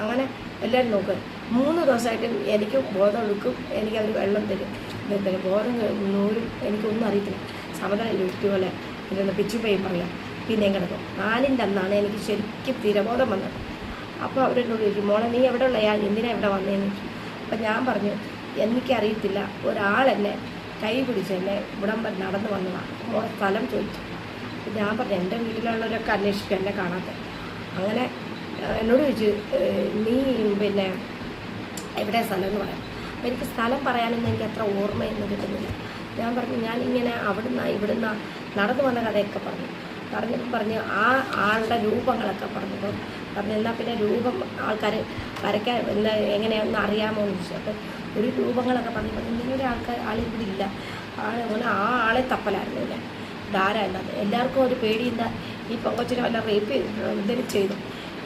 അങ്ങനെ എല്ലാവരും നോക്കുക മൂന്ന് ദിവസമായിട്ട് എനിക്ക് ബോധം എടുക്കും എനിക്ക് വെള്ളം തരും. തരും ബോധം നൂലും എനിക്കൊന്നും അറിയത്തില്ല. സമതല ലുറ്റി പോലെ ഇരുന്ന് പിച്ചുപയും പറയാം പിന്നെയും കിടക്കും. നാലിന്റെ അന്നാണ് എനിക്ക് ശരിക്കും തിരബോധം വന്നത്. അപ്പോൾ അവരെന്നോട് ചോദിക്കും മോളെ നീ എവിടെ ഉള്ളയാൾ എന്തിനാണ് ഇവിടെ വന്നതെന്ന് ചോദിച്ചു അപ്പം ഞാൻ പറഞ്ഞു എനിക്കറിയത്തില്ല. ഒരാളെന്നെ കൈ പിടിച്ച് എന്നെ ഇവിടം വരെ നടന്നു വന്നതാണ് മോളെ സ്ഥലം ചോദിച്ചു. ഞാൻ പറഞ്ഞു എന്റെ വീട്ടിലുള്ളവരൊക്കെ അന്വേഷിക്കും എന്നെ കാണാത്ത. അങ്ങനെ എന്നോട് ചോദിച്ചു നീ പിന്നെ എവിടെ സ്ഥലം എന്ന് പറയാം. അപ്പം എനിക്ക് സ്ഥലം പറയാനൊന്നും എനിക്ക് അത്ര ഓർമ്മയൊന്നും കിട്ടുന്നില്ല. ഞാൻ പറഞ്ഞു ഞാനിങ്ങനെ അവിടുന്ന് ഇവിടുന്ന് നടന്നു വന്ന കഥയൊക്കെ പറഞ്ഞു. പറഞ്ഞപ്പോൾ പറഞ്ഞ് ആ ആളുടെ രൂപങ്ങളൊക്കെ പറഞ്ഞപ്പോൾ പറഞ്ഞു എന്നാൽ പിന്നെ രൂപം ആൾക്കാർ വരയ്ക്കാൻ എന്താ എങ്ങനെയാണെന്ന് അറിയാമോ എന്ന് ചോദിച്ചു. അപ്പം ഒരു രൂപങ്ങളൊക്കെ പറഞ്ഞു. പറഞ്ഞു നിങ്ങളുടെ ആൾക്കാർ ആളിവിടെ ഇല്ല. ആൾ അങ്ങനെ ആ ആളെ തപ്പലായിരുന്നു ഇല്ല ധാരാളം എല്ലാവർക്കും ഒരു പേടി എന്താ ഈ പൊങ്കച്ചിനെ വല്ല റേപ്പ് എന്തെങ്കിലും ചെയ്തു.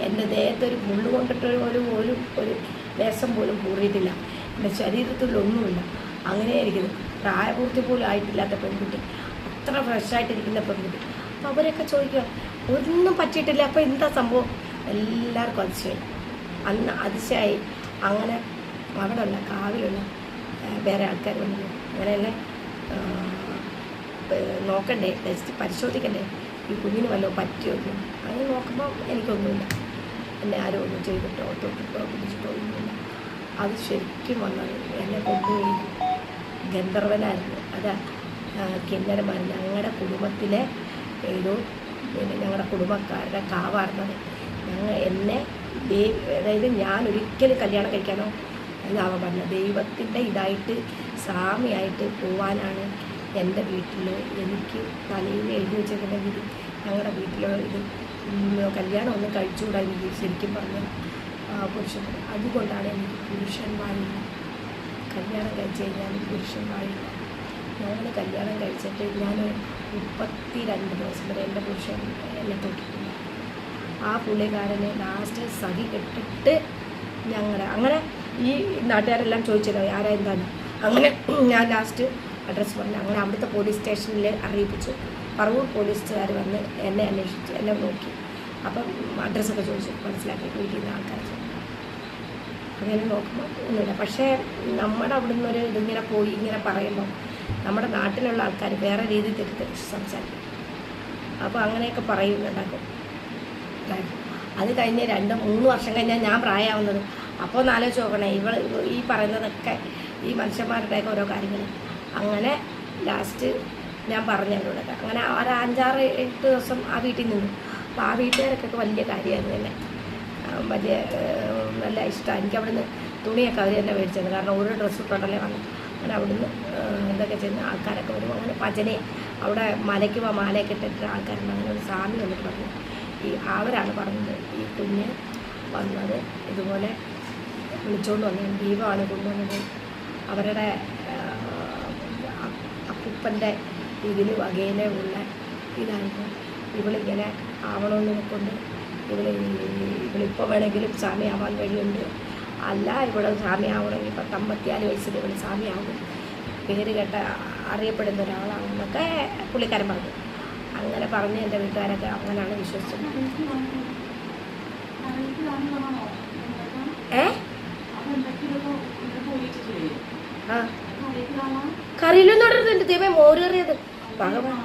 എന്റെ ദേഹത്തൊരു മുള്ളു കൊണ്ടിട്ട് ഒരു ഒരു ഒരു ദേശം പോലും കൂറിയിട്ടില്ല എന്റെ ശരീരത്തിലൊന്നുമില്ല. അങ്ങനെ ഇരിക്കുന്നു പ്രായപൂർത്തി പോലും ആയിട്ടില്ലാത്ത പെൺകുട്ടി. അത്ര ഫ്രഷായിട്ടിരിക്കുന്ന പെൺകുട്ടി. അപ്പോൾ അവരൊക്കെ ചോദിക്കുക ഒന്നും പറ്റിയിട്ടില്ല. അപ്പോൾ എന്താ സംഭവം? എല്ലാവർക്കും അതിശയായി. അന്ന് അതിശയായി. അങ്ങനെ അവിടെയുള്ള കാവിലുള്ള വേറെ ആൾക്കാർ വന്നു ആ, നോക്കണ്ടേ ടെസ്റ്റ് പരിശോധിക്കണ്ടേ? ഈ കുഞ്ഞിന് വല്ലതും പറ്റിയോ? എന്ന്. അങ്ങനെ നോക്കുമ്പോൾ എനിക്കൊന്നുമില്ല. എന്നെ ആരും ഒന്നും ചെയ്തിട്ടോ തൊട്ടിട്ടോ പിടിച്ചിട്ടോ ഒന്നുമില്ല. അത് ശരിക്കും വന്നത് എന്നെ കൊണ്ടുപോയി ഗന്ധർവനായിരുന്നു. അതാ കിന്നരമാർ ഞങ്ങളുടെ കുടുംബത്തിലെ ഏതോ പിന്നെ ഞങ്ങളുടെ കുടുംബക്കാരുടെ കാവാർന്നത് ഞങ്ങൾ എന്നെ ദൈവ അതായത് ഞാൻ ഒരിക്കലും കല്യാണം കഴിക്കാനോ എന്നാവാൻ പറഞ്ഞ ദൈവത്തിന്റെ ഇതായിട്ട് സ്വാമിയായിട്ട് പോവാനാണ് എന്റെ വീട്ടിൽ എനിക്ക് തലയിൽ എഴുതി വെച്ചിട്ടുണ്ടെങ്കിൽ ഞങ്ങളുടെ വീട്ടിലുള്ള ഇത്. കല്യാണം ഒന്നും കഴിച്ചുകൂടാ എനിക്ക് ശരിക്കും പറഞ്ഞ പുരുഷൻ അതുകൊണ്ടാണ് എനിക്ക് പുരുഷന്മാരില്ല. കല്യാണം കഴിച്ച് കഴിഞ്ഞാൽ പുരുഷന്മാരില്ല. ഞങ്ങൾ കല്യാണം കഴിച്ചിട്ട് ഞാൻ മുപ്പത്തി രണ്ട് ദിവസം വരെ എന്റെ പുരുഷൻ എന്നെ തൊട്ടിട്ടില്ല ആ പുള്ളിക്കാരനെ ലാസ്റ്റ് സതി കെട്ടിട്ട് ഞങ്ങളുടെ അങ്ങനെ ഈ നാട്ടുകാരെല്ലാം ചോദിച്ചല്ലോ ആരാ അങ്ങനെ ഞാൻ ലാസ്റ്റ് അഡ്രസ്സ് പറഞ്ഞു അങ്ങനെ അവിടുത്തെ പോലീസ് സ്റ്റേഷനിൽ അറിയിപ്പിച്ചു. പറവൂർ പോലീസുകാർ വന്ന് എന്നെ അന്വേഷിച്ച് എന്നെ നോക്കി. അപ്പം അഡ്രസ്സൊക്കെ ചോദിച്ചു. മനസ്സിലാക്കി വീട്ടിൽ നിന്ന് ആൾക്കാർ അങ്ങനെ നോക്കുമ്പോൾ ഒന്നുമില്ല. പക്ഷേ നമ്മുടെ അവിടെ നിന്നൊരു ഇതിങ്ങനെ പോയി ഇങ്ങനെ പറയുമ്പോൾ നമ്മുടെ നാട്ടിലുള്ള ആൾക്കാർ വേറെ രീതിയിൽ തെറ്റിദ്ധരിച്ച് സംസാരിക്കും. അപ്പോൾ അങ്ങനെയൊക്കെ പറയുന്നുണ്ടാക്കും. അത് കഴിഞ്ഞ് രണ്ട് മൂന്ന് വർഷം കഴിഞ്ഞാൽ ഞാൻ പ്രായമാവുന്നത് അപ്പോൾ ഒന്ന് ആലോചിച്ച് നോക്കണേ ഇവൾ ഈ പറയുന്നതൊക്കെ ഈ മനുഷ്യന്മാരുടെയൊക്കെ ഓരോ കാര്യങ്ങൾ. അങ്ങനെ ലാസ്റ്റ് ഞാൻ പറഞ്ഞു അവരോടൊക്കെ. അങ്ങനെ ഒരു അഞ്ചാറ് എട്ട് ദിവസം ആ വീട്ടിൽ നിന്നു. അപ്പോൾ ആ വീട്ടുകാരൊക്കെ വലിയ കാര്യമായിരുന്നു എന്നെ. ആ, വലിയ നല്ല ഇഷ്ടമാണ്. എനിക്ക് അവിടുന്ന് തുണിയൊക്കെ അവർ തന്നെ മേടിച്ചത്. കാരണം ഒരു ഡ്രസ്സ് ഇട്ടുണ്ടല്ലേ വന്നു അങ്ങനെ അവിടുന്ന് എന്തൊക്കെ ചെയ്യുന്ന ആൾക്കാരൊക്കെ വരുമ്പോൾ അങ്ങനെ ഭജനെ അവിടെ മലയ്ക്ക് പോകാൻ മാലയൊക്കെ ഇട്ടിട്ട് ആൾക്കാരുണ്ട്. അങ്ങനെ ഒരു സ്വാമി വന്നിട്ട് പറഞ്ഞു ഈ അവരാണ് പറഞ്ഞത്. ഈ കുഞ്ഞ് വന്നത് ഇതുപോലെ വിളിച്ചുകൊണ്ട് വന്നത് ദീപമാണ് കൊണ്ടുവന്നത്. അവരുടെ അപ്പൂപ്പന്റെ ഇതിൽ വകയിലെ ഉള്ള ഇതായിരുന്നു. ഇവളിങ്ങനെ ആവണമെന്ന് കൊണ്ട് ഇവൾ ഇവളിപ്പോൾ വേണമെങ്കിലും സ്വാമിയാവാൻ കഴിയുന്നുണ്ട് അല്ല ഇവിടെ സ്വാമിയാവണമെങ്കിൽ പത്തമ്പത്തിയാൽ വയസ്സിൽ ഇവൾ സ്വാമിയാവും പേര് കേട്ട അറിയപ്പെടുന്ന ഒരാളാണെന്നൊക്കെ പുള്ളിക്കാരൻ പറഞ്ഞു. അങ്ങനെ പറഞ്ഞ് എന്റെ വീട്ടുകാരൊക്കെ അങ്ങനെയാണ് വിശ്വസിച്ചത്. ഏ? ഇടരുത് എന്റെ ദൈവം മോരേറിയത് ഭഗവാൻ